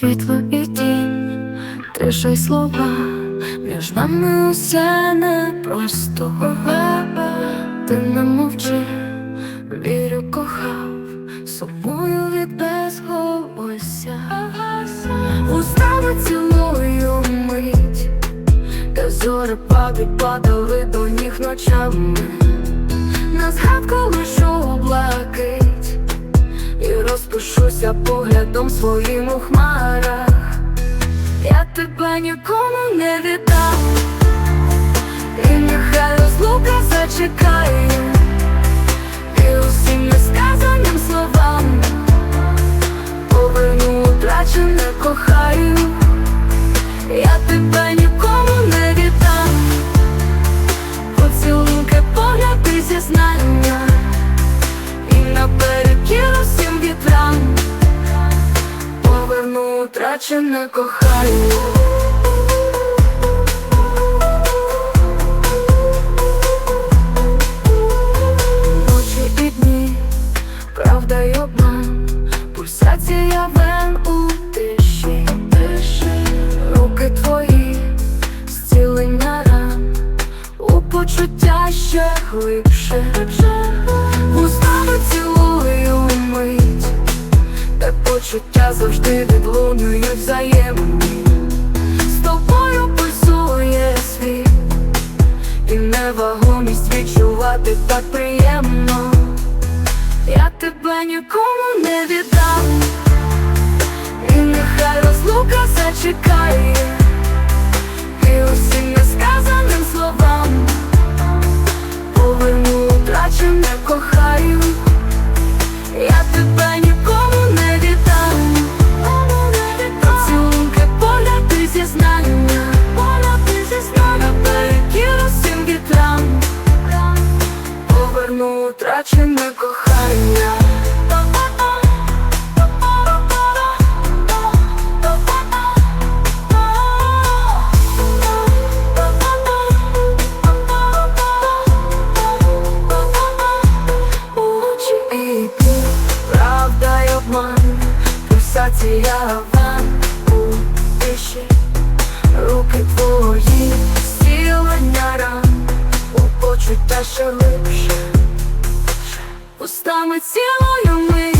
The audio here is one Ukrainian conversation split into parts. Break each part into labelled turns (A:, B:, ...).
A: світло і тінь, тиша й слова, між нами усе непросто. Ти не мовчи, вірю, кохав, сумую від безголосся. Устами цілую мить, де зори падають, падали до ніг ночами. На згадку лишу блакить і розпишуся поглядом своїм у хмарах. Я тебе нікому не віддам, Поверну утрачене кохаю. Ночі і дні, правда й обман Пульсація вен у тиші, тиші. Руки твої, зцілення ран У почуття ще глибше відлунюють взаємні. З тобою пульсує світ. І невагомість відчувати так приємно. Я тебе нікому не віддам Поверну утрачене кохання пульсація ван. У тиші, руки твої, зцілення ран, у почуття ще устами цілою ми,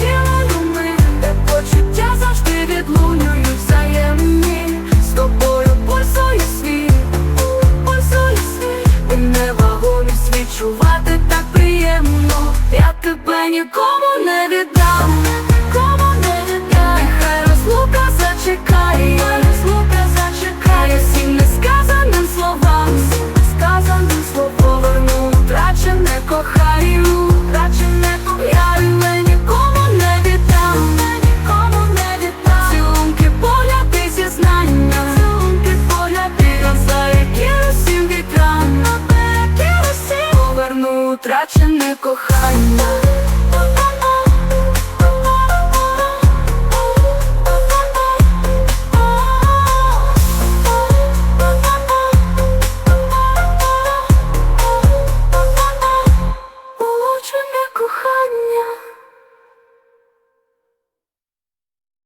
A: цілою ми, де почуття завжди відлунюють взаємні, з тобою пульсує світ, пульсує світ, і невагомість відчувати так приємно, я тебе нікому не віддам, втрачене кохання.